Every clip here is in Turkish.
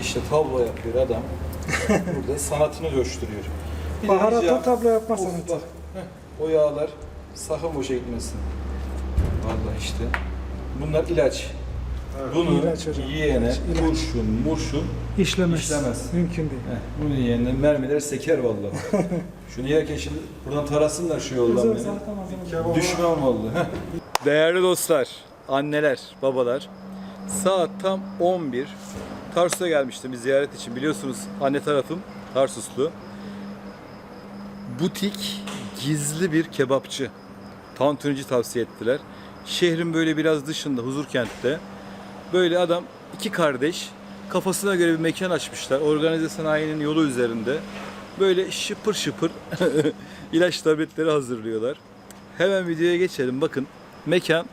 İşte tablo yapıyor adam. Burada sanatını coşturuyor. Ricam- tablo yapma Of, sanatı. bak, heh, o yağlar sakın boşa gitmesin. Vallahi işte. Bunlar ilaç. Bunu İlaç hocam, yiyene ilaç, ilaç. kurşun, murşun İşlemez. İşlemez. Mümkün değil. Heh, bunu yiyene mermiler seker vallahi. Şunu yerken şimdi buradan tarasınlar şu yoldan Güzel beni. zaten malzeme. Düşman. Değerli dostlar, anneler, babalar. Saat tam 11. Tarsus'a gelmiştim bir ziyaret için. Biliyorsunuz anne tarafım Tarsuslu. Butik gizli bir kebapçı. Tantunici tavsiye ettiler. Şehrin böyle biraz dışında, Huzurkent'te. Böyle adam iki kardeş kafasına göre bir mekan açmışlar. Organize sanayinin yolu üzerinde. Böyle şıpır şıpır ilaç tabletleri hazırlıyorlar. Hemen videoya geçelim. Bakın mekan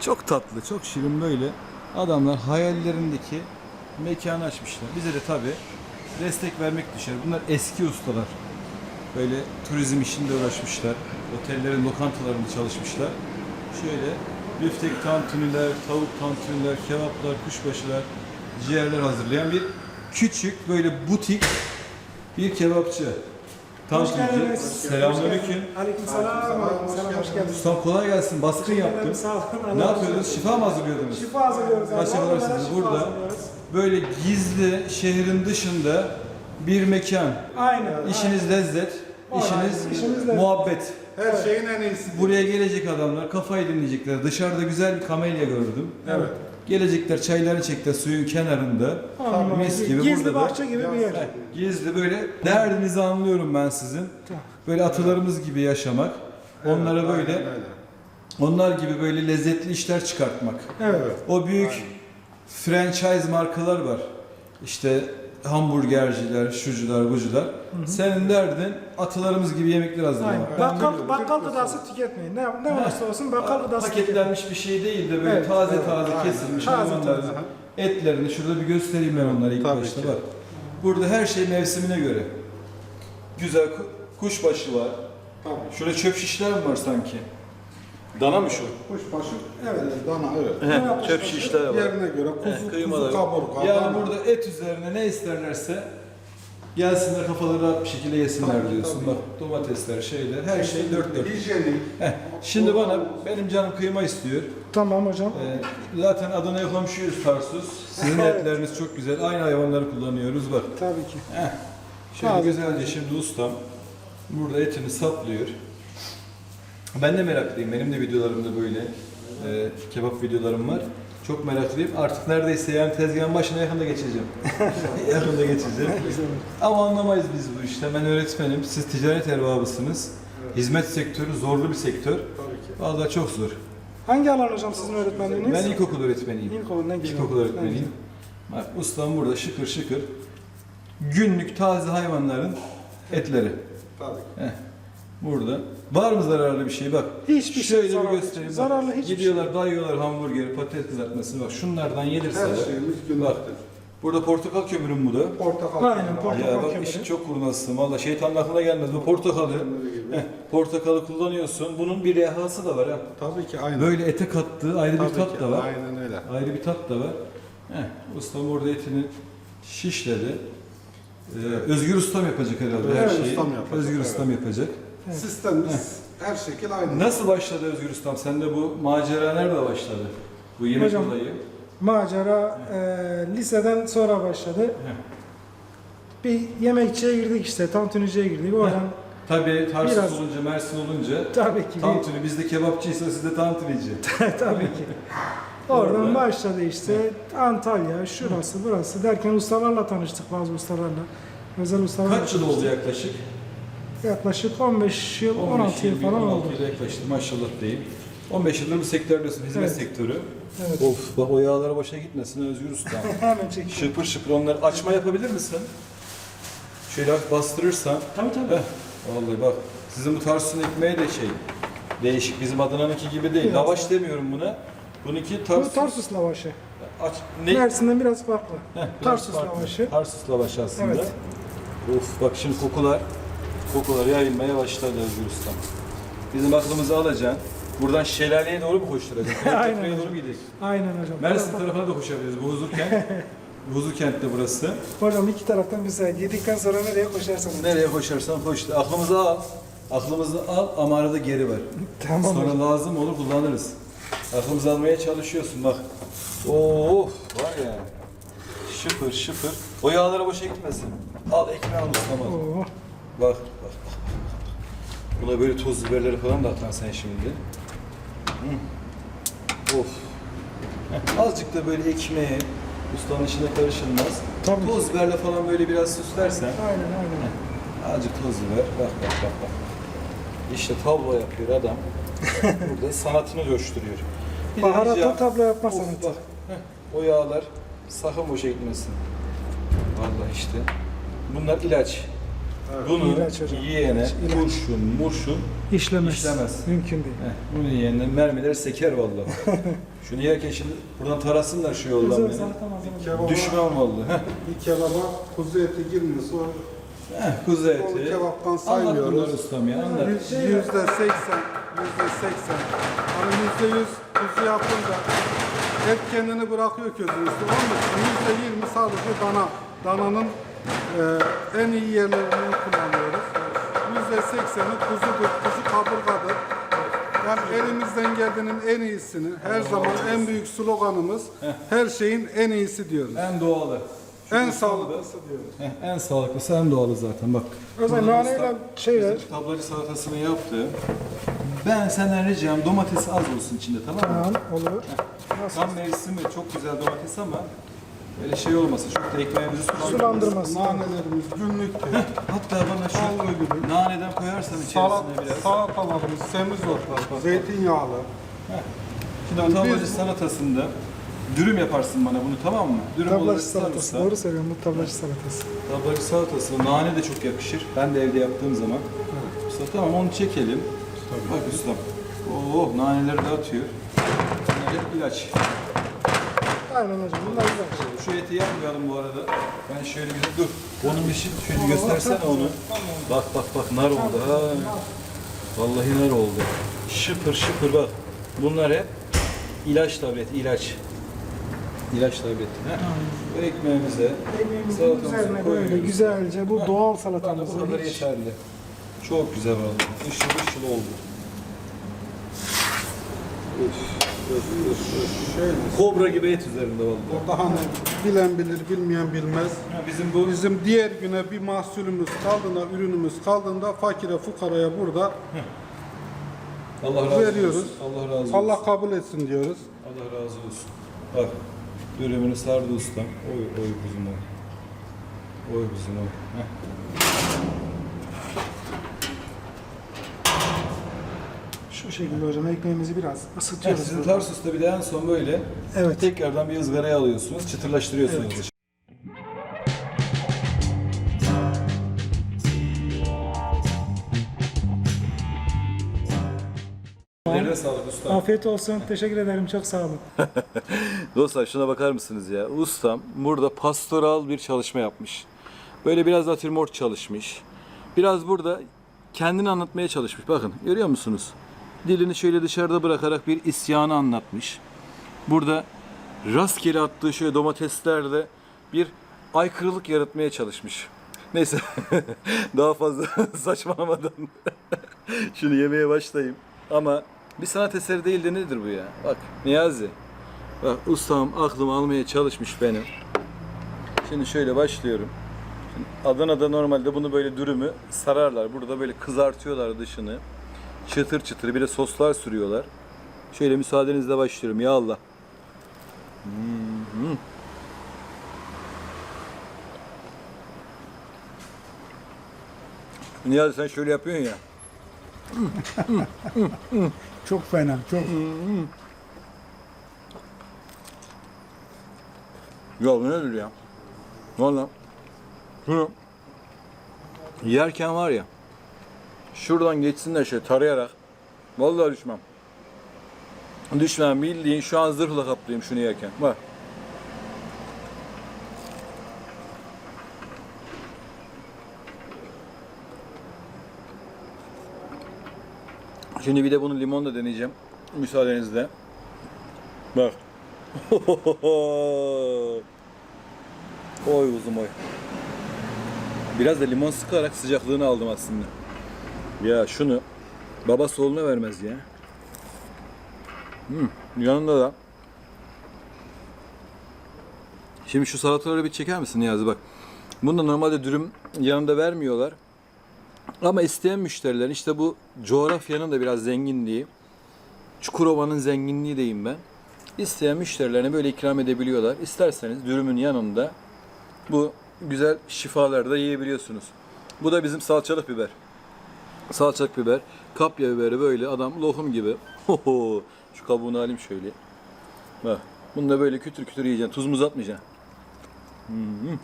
çok tatlı, çok şirin böyle. Adamlar hayallerindeki mekanı açmışlar. Bize de tabi destek vermek düşer. Bunlar eski ustalar. Böyle turizm işinde uğraşmışlar. Otellerin lokantalarında çalışmışlar. Şöyle büftek tantuniler, tavuk tantuniler, kebaplar, kuşbaşılar, ciğerler hazırlayan bir küçük böyle butik bir kebapçı. Geldiniz. Selamünaleyküm. Aleykümselam. Aleykümselam. Hoş geldiniz. Ustam kolay gelsin. Baskın yaptım. Sağ olun. Allah Ne yapıyordunuz? Şifa mı hazırlıyordunuz? Şifa hazırlıyoruz. şifa burada? hazırlıyoruz. Böyle gizli şehrin dışında bir mekan. Aynen. İşiniz lezzet, işiniz, Aynen, işimiz lezzet. muhabbet. Her şeyin en iyisi. Buraya gelecek adamlar kafayı dinleyecekler. Dışarıda güzel bir kamelya gördüm. Evet. Gelecekler çaylarını çektiler suyun kenarında. Numara. Mis gibi Gizli burada da- bahçe gibi bir yer. Heh, Gizli böyle derdinizi anlıyorum ben sizin. Tamam. Böyle atalarımız gibi yaşamak. Onlara böyle Aynen öyle. onlar gibi böyle lezzetli işler çıkartmak. Evet. O büyük franchise markalar var. İşte hamburgerciler, şucular, bucular. Senin derdin atalarımız gibi yemekler hazırlamak. Bakkal, bakkal gıdası tüketmeyin. Ne, ne olursa olsun bakkal gıdası. Paketlenmiş bir şey değil de böyle Evet, taze evet, taze aynen. kesilmiş Taze taze. etlerini şurada bir göstereyim ben onları ilk Tabii başta ki. bak. Burada her şey mevsimine göre. Güzel ku- kuşbaşı var. Tabii. Şurada çöp şişler mi var sanki? Dana mı şu? Kuşbaşı. Evet. Dana evet. He, çöp şişler var. Yerine göre kuzu, Kıymaları. kuzu kaburga. Yani dana. burada et üzerine ne isterlerse gelsinler kafaları rahat bir şekilde yesinler Tabii, diyorsun. tabii. Bak domatesler, şeyler, her şey dört dört. Hijyenik. Heh, Şimdi bana benim canım kıyma istiyor. Tamam hocam. Ee, zaten Adana'ya komşuyuz Tarsus. Sizin Evet. etleriniz çok güzel. Aynı hayvanları kullanıyoruz bak. Tabii ki. Heh. Şöyle Tabii. güzelce şimdi ustam burada etini saplıyor. Ben de meraklıyım. Benim de videolarımda böyle e, kebap videolarım var. Çok meraklıyım. Artık neredeyse yani tezgahın başına yakında geçeceğim. yakında geçeceğim. Ama anlamayız biz bu işte. Ben öğretmenim. Siz ticaret erbabısınız. Hizmet sektörü zorlu bir sektör. Tabii ki. Vallahi çok zor. Hangi alan hocam sizin öğretmenliğiniz? Ben ilkokul öğretmeniyim. İlkokul ne güzel. İlkokul öğretmeniyim. Bak ustam burada şıkır şıkır. Günlük taze hayvanların etleri. Tabii. Heh, burada. Var mı zararlı bir şey? Bak. Hiçbir şey Şöyle bir zararlı. göstereyim. Bak. Zararlı hiçbir şey. Gidiyorlar, dayıyorlar hamburgeri, patates kızartmasını. Bak şunlardan yedirseler. Her şeyimiz Bak. günlüktir. Burada portakal kömürüm bu da. Portakal. Aynen, kömürü. portakal. Ya bak kömürü. işin çok kurnazsın. Valla şeytanın aklına gelmez. Bu portakalı. Kömürü. Heh, portakalı kullanıyorsun. Bunun bir rehası da var ha. Tabii ki aynen. Böyle ete kattığı ayrı Tabii bir tat ki, da var. Aynen öyle. Ayrı bir tat da var. Heh, ustam orada etini şişledi. Ee, Özgür ustam yapacak herhalde her Evet, şeyi. ustam yapacak, Özgür evet. ustam yapacak. Sistemimiz her şekil aynı. Nasıl başladı Özgür ustam? Sende bu macera nerede başladı? Bu yemek Hocam, olayı. Macera e, liseden sonra başladı. Bir yemekçiye girdik işte, tantuniciye girdik. Oradan Tabii Tarsus Biraz- olunca, Mersin olunca tabii ki bir- tantuni. Bizde kebapçıysa sizde tantunici. tabii ki. Oradan Orada- başladı işte Antalya, şurası, burası derken ustalarla tanıştık bazı ustalarla. Özel ustalarla. Kaç yıl oldu yaklaşık? Yaklaşık 15 yıl, 16 yıl falan 16 oldu. yıl yaklaştı maşallah diyeyim. 15 yıldır bu sektördesin, hizmet Evet. sektörü. Evet. Of bak o yağlara başa gitmesin Özgür ustam. Hemen çekiyorum. Şıpır şıpır onları açma yapabilir misin? Şöyle hafif bastırırsan. Tabii tabii. Heh, vallahi bak sizin bu Tarsus'un ekmeği de şey değişik. Bizim Adana'nınki gibi değil. Biraz Lavaş demiyorum buna. Bununki Tarsus. Bu Tarsus lavaşı. Aç, ne? Mersin'den biraz farklı. Heh, biraz Tarsus farklı. lavaşı. Tarsus lavaşı aslında. Evet. Of bak şimdi kokular kokular yayılmaya başladı Özgür Ustam. Bizim aklımızı alacaksın. Buradan şelaleye doğru mu koşturacaksın? Aynen doğru hocam. mu gidiyorsun? Aynen hocam. Mersin Biraz- tarafına da koşabiliriz bu huzurken. Huzurkent'te burası. Hocam iki taraftan bir sayı. Yedikten sonra nereye koşarsanız. Nereye koşarsan koş. Aklımızı al. Aklımızı al ama arada geri ver. Tamam hocam. Sonra lazım olur kullanırız. Aklımızı almaya çalışıyorsun bak. Of var ya. Şıpır şıpır. O yağlara boşa gitmesin. Al ekmeği al ıslamaz. Oo. Bak bak. Buna böyle toz biberleri falan da atan sen şimdi. Hı. Of. Heh, Azıcık da böyle ekmeğe ustanın işine karışılmaz. Tabii toz biberle falan böyle biraz süslersen. Aynen aynen. Azıcık toz biber. Bak bak bak bak. İşte tablo yapıyor adam. Burada sanatını coşturuyor. Baharatla tablo yapma sanatı. bak. Heh, O yağlar sakın boşa gitmesin. Vallahi işte. Bunlar ilaç. Bunu İlaç hocam. yiyene İlaç, ilaç. kurşun, murşun İşlemez. İşlemez. Mümkün değil. Heh, bunu yiyene mermiler seker vallahi. Şunu yerken şimdi buradan tarasınlar şu yoldan beni. Kebaba, Düşmem vallahi. Heh, bir kebaba kuzu eti girmiyorsa o heh, kuzu eti. kebaptan Anlat saymıyoruz. bunları ustam ya anlat. Yüz- Yüzde seksen, yüzde seksen. Hani yüzde yüz kuzu yapınca et kendini bırakıyor közün üstü. Onun için yüzde yirmi sadece dana. Dananın en iyi yerlerini kullanıyoruz. Yüzde sekseni kuzudur, kuzu kaburgadır. Yani elimizden geldiğinin en iyisini, her zaman en büyük sloganımız, her şeyin en iyisi diyoruz. En doğalı. En sağlıklısı diyoruz. Heh, en sağlıklısı en doğalı zaten bak. Zaman naneyle şey ver. Bizim tablacı salatasını yaptı. Ben senden ricam domates az olsun içinde tamam mı? Tamam olur. Nasıl? Tam mevsimi çok güzel domates ama öyle şey olmasın. Çok da ekmeğimizi sulandırmasın. Nanelerimiz günlüktür. Hatta bana şu Al gibi. naneden koyarsan Salat, içerisine biraz. salatalarımız semizotlar, zeytinyağlı. Şimdi tablacı salatasında dürüm yaparsın bana bunu tamam mı? Dürüm olarak Tablacı salatası. sarımsak. Doğru söylüyorum bu tablacı salatası. Tablacı salatası, nane de çok yakışır. Ben de evde yaptığım zaman. Usta tamam onu çekelim. Bak ustam. Oo naneleri de atıyor. Bunlar hep ilaç. Aynen hocam. Bunlar güzel. Şu eti yapmayalım bu arada. Ben şöyle bir dur. Onun işi şöyle göstersene onu. Bak bak bak nar oldu ha. Vallahi nar oldu. Şıpır şıpır bak. Bunlar hep ilaç tableti, ilaç. İlaç tableti. Ha? Bu ekmeğimize, Ekmeğimizin salatamızı üzerine böyle koyuyoruz. güzelce bu Ha, doğal Bana salatamız. bu kadar yeterli. Çok güzel oldu. Işıl ışıl oldu. Üf, Şöyle. Kobra gibi et üzerinde vallahi. Burada hani bilen bilir, bilmeyen bilmez. Ha, bizim bu Bizim diğer güne bir mahsulümüz kaldığında, ürünümüz kaldığında fakire, fukaraya burada Allah razı veriyoruz. olsun. Allah razı olsun. Allah kabul etsin diyoruz. Allah razı olsun. Bak, dürümünü sardı ustam. Oy, oy kuzum oy. Oy kuzum oy. Heh. Şu şekilde hocam ekmeğimizi biraz ısıtıyoruz. sizin Tarsus'ta bir de en son böyle Evet. tekrardan bir ızgaraya alıyorsunuz, çıtırlaştırıyorsunuz. Ellerine sağlık ustam. Afiyet olsun. Teşekkür ederim. Çok sağ olun. Dostlar şuna bakar mısınız ya? Ustam burada pastoral bir çalışma yapmış. Böyle biraz natürmort çalışmış. Biraz burada kendini anlatmaya çalışmış. Bakın görüyor musunuz? Dilini şöyle dışarıda bırakarak bir isyanı anlatmış. Burada rastgele attığı şöyle domateslerle bir aykırılık yaratmaya çalışmış. Neyse daha fazla saçmalamadan şunu yemeye başlayayım. Ama bir sanat eseri değil de nedir bu ya? Bak Niyazi. Bak ustam aklımı almaya çalışmış benim. Şimdi şöyle başlıyorum. Şimdi Adana'da normalde bunu böyle dürümü sararlar. Burada böyle kızartıyorlar dışını. Çıtır çıtır bir de soslar sürüyorlar. Şöyle müsaadenizle başlıyorum ya Allah. Hmm. Niyazi sen şöyle yapıyorsun ya. Çok fena. Çok. Ya bu nedir ya? Valla. Yerken var ya şuradan geçsin de şey tarayarak vallahi düşmem. Düşmem bildiğin şu an zırhla kaplıyım şunu yerken. Bak. Şimdi bir de bunu limonla deneyeceğim. Müsaadenizle. Bak. Oy uzun oy. Biraz da limon sıkarak sıcaklığını aldım aslında. Ya şunu babası oğluna vermez ya. Hmm, yanında da Şimdi şu salataları bir çeker misin Niyazi bak. Bunda normalde dürüm yanında vermiyorlar. Ama isteyen müşterilerin işte bu coğrafyanın da biraz zenginliği, Çukurova'nın zenginliği diyeyim ben. İsteyen müşterilerine böyle ikram edebiliyorlar. İsterseniz dürümün yanında bu güzel şifaları da yiyebiliyorsunuz. Bu da bizim salçalık biber. Salçalık biber, kapya biberi böyle adam lokum gibi. Hoho, şu kabuğunu alayım şöyle. Bak, bunu da böyle kütür kütür yiyeceksin. Tuz muz atmayacaksın. Hı.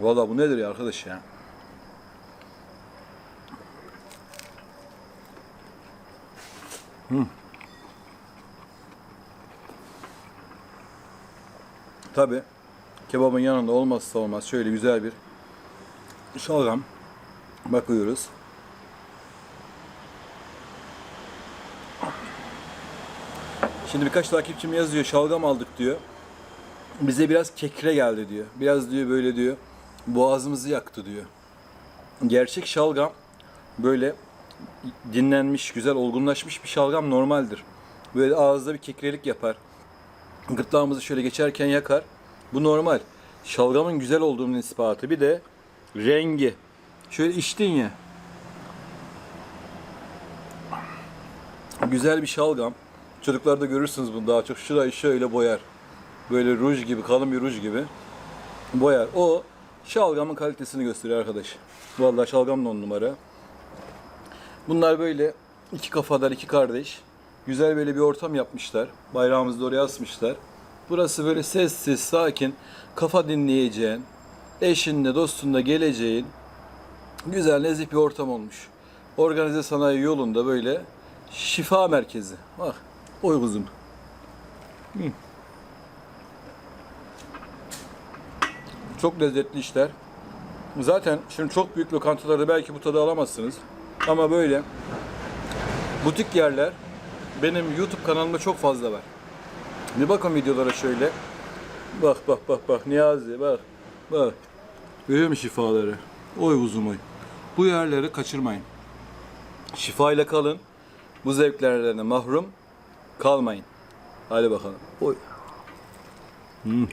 Valla bu nedir ya arkadaş ya? Tabi kebabın yanında olmazsa olmaz şöyle güzel bir şalgam bakıyoruz. Şimdi birkaç takipçim yazıyor şalgam aldık diyor. Bize biraz kekre geldi diyor. Biraz diyor böyle diyor boğazımızı yaktı diyor. Gerçek şalgam böyle dinlenmiş, güzel olgunlaşmış bir şalgam normaldir. Böyle ağızda bir kekrelik yapar. Gırtlağımızı şöyle geçerken yakar. Bu normal. Şalgamın güzel olduğunun ispatı. Bir de rengi. Şöyle içtin ya. Güzel bir şalgam. Çocuklarda görürsünüz bunu daha çok. Şurayı şöyle boyar. Böyle ruj gibi, kalın bir ruj gibi boyar. O şalgamın kalitesini gösteriyor arkadaş. Vallahi şalgam da on numara. Bunlar böyle iki kafalar, iki kardeş. Güzel böyle bir ortam yapmışlar. Bayrağımızı da oraya asmışlar. Burası böyle sessiz, sakin, kafa dinleyeceğin, eşinle, dostunla geleceğin güzel, nezih bir ortam olmuş. Organize sanayi yolunda böyle şifa merkezi. Bak, oy kuzum. Hı. Çok lezzetli işler. Zaten şimdi çok büyük lokantalarda belki bu tadı alamazsınız. Ama böyle butik yerler benim YouTube kanalımda çok fazla var. Bir bakın videolara şöyle. Bak bak bak bak Niyazi bak. Bak. Görüyor musun şifaları? Oy uzun oy. Bu yerleri kaçırmayın. Şifayla kalın. Bu zevklerden mahrum kalmayın. Hadi bakalım. Oy. Hmm.